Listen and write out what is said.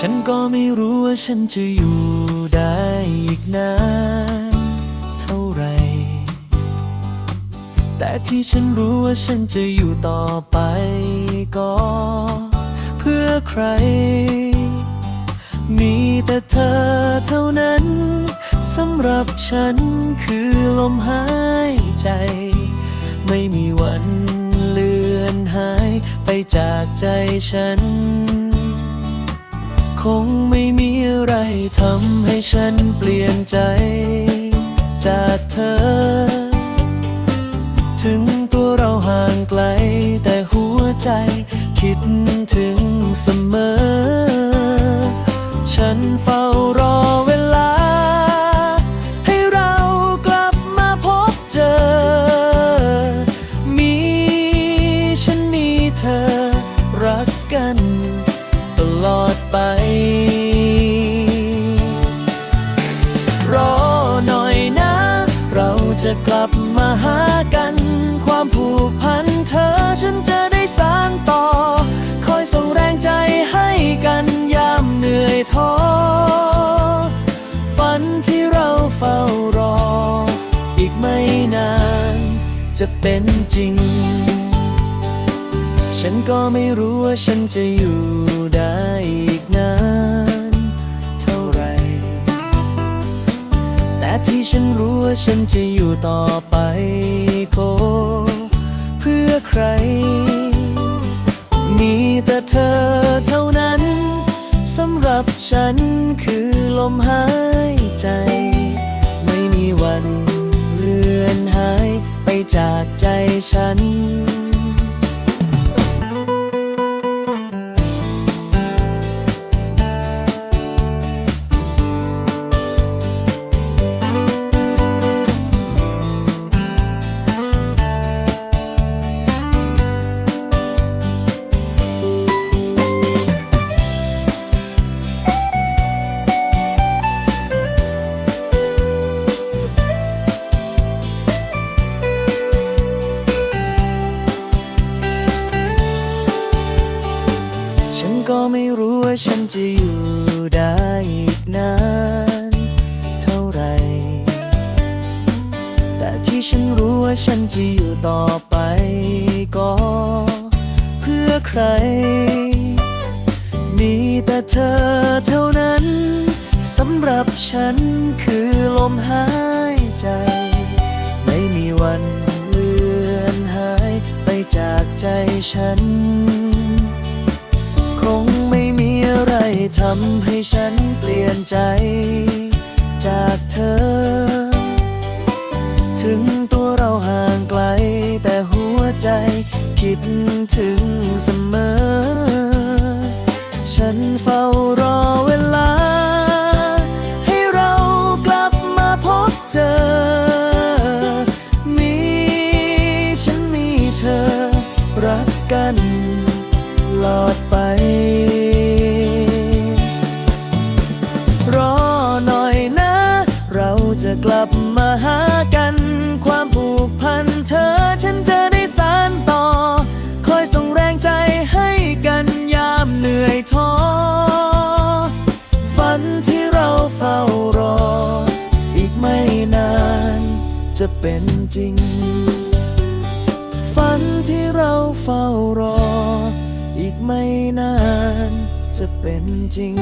ฉันก็ไม่รู้ว่าฉันจะอยู่ได้อีกนานเท่าไร แต่ที่ฉันรู้ว่าฉันจะอยู่ต่อไปก็ เพื่อใคร มีแต่เธอเท่านั้นสำหรับฉันคือลมหายใจ ไม่มีวันเลือนหายไปจากใจฉัน งไม่มีอะไรทำให้ฉันเปลี่ยนใจ จากเธอ ถึงตัวเราห่างไกล แต่หัวใจคิดถึงเสมอ ฉันเฝ้ารอ มาหากัน ความผูกพันเธอฉันจะได้สานต่อ คอยส่งแรงใจให้กันยามเหนื่อยท้อ ฝันที่เราเฝ้ารอ อีกไม่นาน จะเป็นจริง ฉันก็ไม่รู้ว่าฉันจะอยู่ได้ ที่ฉันรู้ว่าฉันจะอยู่ต่อไปก็เพื่อใคร มีแต่เธอเท่านั้นสำหรับฉันคือลมหายใจ ไม่มีวันเลือนหายไปจากใจฉัน จะอยู่ได้อีกนานเท่าไร แต่ที่ฉันรู้ว่าฉันจะอยู่ต่อไปก็เพื่อใคร มีแต่เธอเท่านั้นสำหรับฉันคือลมหายใจ ไม่มีวันเลือนหายไปจากใจฉัน คง ทำให้ฉันเปลี่ยนใจ จากเธอ ถึงตัวเราห่างไกล แต่หัวใจคิดถึง เป็นจริง ฝันที่เราเฝ้ารอ อีกไม่นานจะเป็นจริง